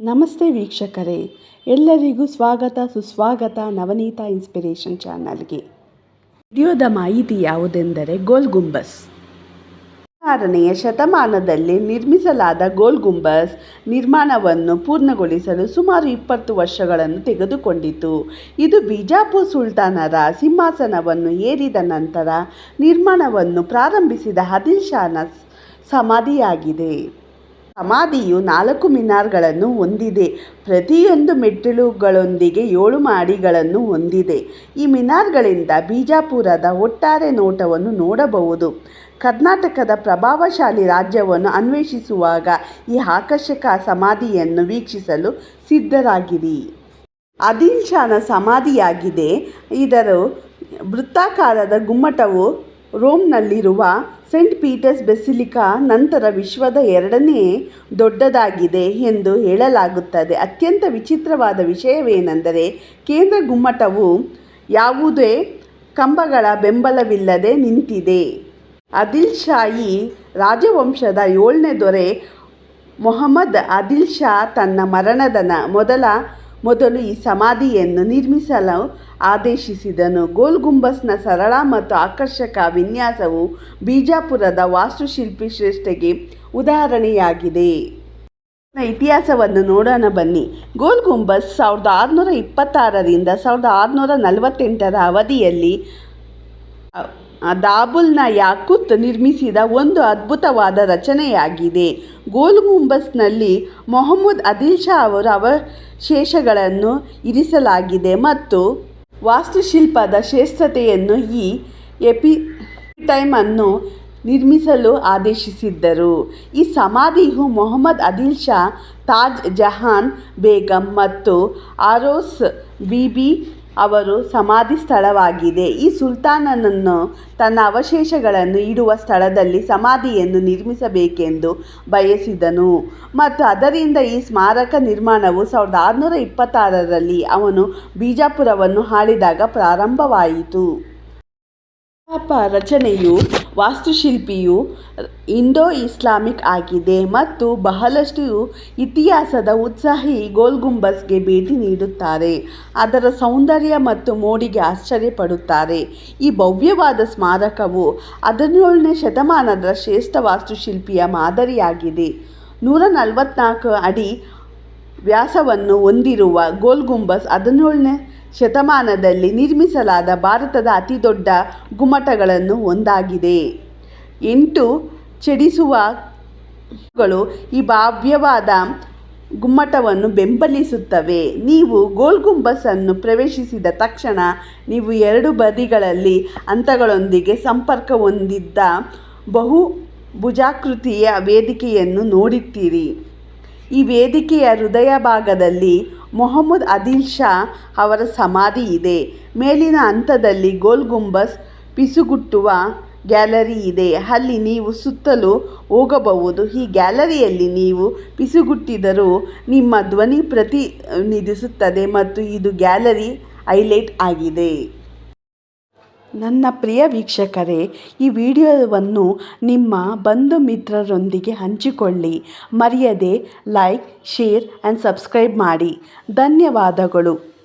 ನಮಸ್ತೆ ವೀಕ್ಷಕರೇ. ಎಲ್ಲರಿಗೂ ಸ್ವಾಗತ, ಸುಸ್ವಾಗತ ನವನೀತ ಇನ್ಸ್ಪಿರೇಷನ್ ಚಾನಲ್ಗೆ. ವಿಡಿಯೋದ ಮಾಹಿತಿ ಯಾವುದೆಂದರೆ ಗೋಲ್ ಗುಂಬಸ್. ಹದಿನಾರನೆಯ ಶತಮಾನದಲ್ಲಿ ನಿರ್ಮಿಸಲಾದ ಗೋಲ್ ಗುಂಬಸ್ ನಿರ್ಮಾಣವನ್ನು ಪೂರ್ಣಗೊಳಿಸಲು ಸುಮಾರು ಇಪ್ಪತ್ತು ವರ್ಷಗಳನ್ನು ತೆಗೆದುಕೊಂಡಿತು. ಇದು ಬಿಜಾಪುರ್ ಸುಲ್ತಾನರ ಸಿಂಹಾಸನವನ್ನು ಏರಿದ ನಂತರ ನಿರ್ಮಾಣವನ್ನು ಪ್ರಾರಂಭಿಸಿದ ಆದಿಲ್ ಶಾನ ಸಮಾಧಿಯಾಗಿದೆ. ಸಮಾಧಿಯು ನಾಲ್ಕು ಮಿನಾರ್ಗಳನ್ನು ಹೊಂದಿದೆ. ಪ್ರತಿಯೊಂದು ಮೆಟ್ಟಿಲುಗಳೊಂದಿಗೆ ಏಳು ಮಹಡಿಗಳನ್ನು ಹೊಂದಿದೆ. ಈ ಮಿನಾರ್ಗಳಿಂದ ಬಿಜಾಪುರದ ಒಟ್ಟಾರೆ ನೋಟವನ್ನು ನೋಡಬಹುದು. ಕರ್ನಾಟಕದ ಪ್ರಭಾವಶಾಲಿ ರಾಜ್ಯವನ್ನು ಅನ್ವೇಷಿಸುವಾಗ ಈ ಆಕರ್ಷಕ ಸಮಾಧಿಯನ್ನು ವೀಕ್ಷಿಸಲು ಸಿದ್ಧರಾಗಿರಿ. ಆದಿಲ್ ಶಾನ ಸಮಾಧಿಯಾಗಿದೆ. ಇದರ ವೃತ್ತಾಕಾರದ ಗುಮ್ಮಟವು ರೋಮ್ನಲ್ಲಿರುವ ಸೆಂಟ್ ಪೀಟರ್ಸ್ ಬೆಸಿಲಿಕಾ ನಂತರ ವಿಶ್ವದ ಎರಡನೇ ದೊಡ್ಡದಾಗಿದೆ ಎಂದು ಹೇಳಲಾಗುತ್ತದೆ. ಅತ್ಯಂತ ವಿಚಿತ್ರವಾದ ವಿಷಯವೇನೆಂದರೆ, ಕೇಂದ್ರ ಗುಮ್ಮಟವು ಯಾವುದೇ ಕಂಬಗಳ ಬೆಂಬಲವಿಲ್ಲದೆ ನಿಂತಿದೆ. ಅದಿಲ್ ಶಾಹಿ ರಾಜವಂಶದ ಏಳನೇ ದೊರೆ ಮೊಹಮ್ಮದ್ ಅದಿಲ್ ಶಾ ತನ್ನ ಮರಣದ ಮೊದಲ ಮೊದಲು ಈ ಸಮಾಧಿಯನ್ನು ನಿರ್ಮಿಸಲು ಆದೇಶಿಸಿದನು. ಗೋಲ್ ಗುಂಬಸ್ನ ಸರಳ ಮತ್ತು ಆಕರ್ಷಕ ವಿನ್ಯಾಸವು ಬಿಜಾಪುರದ ವಾಸ್ತುಶಿಲ್ಪಿ ಶ್ರೇಷ್ಠೆಗೆ ಉದಾಹರಣೆಯಾಗಿದೆ. ಇತಿಹಾಸವನ್ನು ನೋಡೋಣ ಬನ್ನಿ. ಗೋಲ್ ಗುಂಬಸ್ ಸಾವಿರದ ಆರುನೂರ ಇಪ್ಪತ್ತಾರರಿಂದ ಸಾವಿರದ ಆರುನೂರ ನಲವತ್ತೆಂಟರ ಅವಧಿಯಲ್ಲಿ ದಾಬುಲ್ನ ಯಾಕುತ್ ನಿರ್ಮಿಸಿದ ಒಂದು ಅದ್ಭುತವಾದ ರಚನೆಯಾಗಿದೆ. ಗೋಲ್ ಗುಂಬಸ್ನಲ್ಲಿ ಮೊಹಮ್ಮದ್ ಆದಿಲ್ ಶಾ ಅವರ ಅವಶೇಷಗಳನ್ನು ಇರಿಸಲಾಗಿದೆ ಮತ್ತು ವಾಸ್ತುಶಿಲ್ಪದ ಶ್ರೇಷ್ಠತೆಯನ್ನು ಈ ಎಪಿಟೈಮನ್ನು ನಿರ್ಮಿಸಲು ಆದೇಶಿಸಿದ್ದರು. ಈ ಸಮಾಧಿಯು ಮೊಹಮ್ಮದ್ ಅದಿಲ್ ಶಾ, ತಾಜ್ ಜಹಾನ್ ಬೇಗಂ ಮತ್ತು ಆರೋಸ್ ಬಿಬಿ ಅವರು ಸಮಾಧಿ ಸ್ಥಳವಾಗಿದೆ. ಈ ಸುಲ್ತಾನನನ್ನು ತನ್ನ ಅವಶೇಷಗಳನ್ನು ಇಡುವ ಸ್ಥಳದಲ್ಲಿ ಸಮಾಧಿಯನ್ನು ನಿರ್ಮಿಸಬೇಕೆಂದು ಬಯಸಿದನು. ಮತ್ತು ಅದರಿಂದ ಈ ಸ್ಮಾರಕ ನಿರ್ಮಾಣವು ಸಾವಿರದ ಆರುನೂರ ಇಪ್ಪತ್ತಾರರಲ್ಲಿ ಅವನು ಬಿಜಾಪುರವನ್ನು ಹಾಳಿದಾಗ ಪ್ರಾರಂಭವಾಯಿತು. ರಚನೆಯು ವಾಸ್ತುಶಿಲ್ಪಿಯು ಇಂಡೋ ಇಸ್ಲಾಮಿಕ್ ಆಗಿದೆ ಮತ್ತು ಬಹಳಷ್ಟು ಇತಿಹಾಸದ ಉತ್ಸಾಹಿ ಗೋಲ್ ಗುಂಬಸ್ಗೆ ಭೇಟಿ ನೀಡುತ್ತಾರೆ. ಅದರ ಸೌಂದರ್ಯ ಮತ್ತು ಮೋಡಿಗೆ ಆಶ್ಚರ್ಯಪಡುತ್ತಾರೆ. ಈ ಭವ್ಯವಾದ ಸ್ಮಾರಕವು ಹದಿನೇಳನೇ ಶತಮಾನದ ಶ್ರೇಷ್ಠ ವಾಸ್ತುಶಿಲ್ಪಿಯ ಮಾದರಿಯಾಗಿದೆ. ನೂರ ನಲವತ್ತ್ನಾಲ್ಕು ಅಡಿ ವ್ಯಾಸವನ್ನು ಹೊಂದಿರುವ ಗೋಲ್ ಗುಂಬಸ್ ಹದಿನೇಳನೇ ಶತಮಾನದಲ್ಲಿ ನಿರ್ಮಿಸಲಾದ ಭಾರತದ ಅತಿದೊಡ್ಡ ಗುಮ್ಮಟಗಳನ್ನು ಒಂದಾಗಿದೆ. ಎಂಟು ಚಡಿಸುವ ಗಳು ಈ ಭಾವ್ಯವಾದ ಗುಮ್ಮಟವನ್ನು ಬೆಂಬಲಿಸುತ್ತವೆ. ನೀವು ಗೋಲ್ ಗುಂಬಸನ್ನು ಪ್ರವೇಶಿಸಿದ ತಕ್ಷಣ ನೀವು ಎರಡು ಬದಿಗಳಲ್ಲಿ ಹಂತಗಳೊಂದಿಗೆ ಸಂಪರ್ಕ ಹೊಂದಿದ್ದ ಬಹು ಭುಜಾಕೃತಿಯ ವೇದಿಕೆಯನ್ನು ನೋಡುತ್ತೀರಿ ಈ ವೇದಿಕೆಯ ಹೃದಯ ಭಾಗದಲ್ಲಿ ಮೊಹಮ್ಮದ್ ಅದಿಲ್ ಶಾ ಅವರ ಸಮಾಧಿ ಇದೆ. ಮೇಲಿನ ಹಂತದಲ್ಲಿ ಗೋಲ್ ಗುಂಬಸ್ ಪಿಸುಗುಟ್ಟುವ ಗ್ಯಾಲರಿ ಇದೆ. ಅಲ್ಲಿ ನೀವು ಸುತ್ತಲೂ ಹೋಗಬಹುದು. ಈ ಗ್ಯಾಲರಿಯಲ್ಲಿ ನೀವು ಪಿಸುಗುಟ್ಟಿದರೂ ನಿಮ್ಮ ಧ್ವನಿ ಪ್ರತಿನಿಧಿಸುತ್ತದೆ ಮತ್ತು ಇದು ಗ್ಯಾಲರಿ ಹೈಲೈಟ್ ಆಗಿದೆ. ನನ್ನ ಪ್ರಿಯ ವೀಕ್ಷಕರೇ, ಈ ವಿಡಿಯೋವನ್ನು ನಿಮ್ಮ ಬಂಧು ಮಿತ್ರರೊಂದಿಗೆ ಹಂಚಿಕೊಳ್ಳಿ. ಮರೆಯದೆ ಲೈಕ್ ಶೇರ್ ಆ್ಯಂಡ್ ಸಬ್ಸ್ಕ್ರೈಬ್ ಮಾಡಿ. ಧನ್ಯವಾದಗಳು.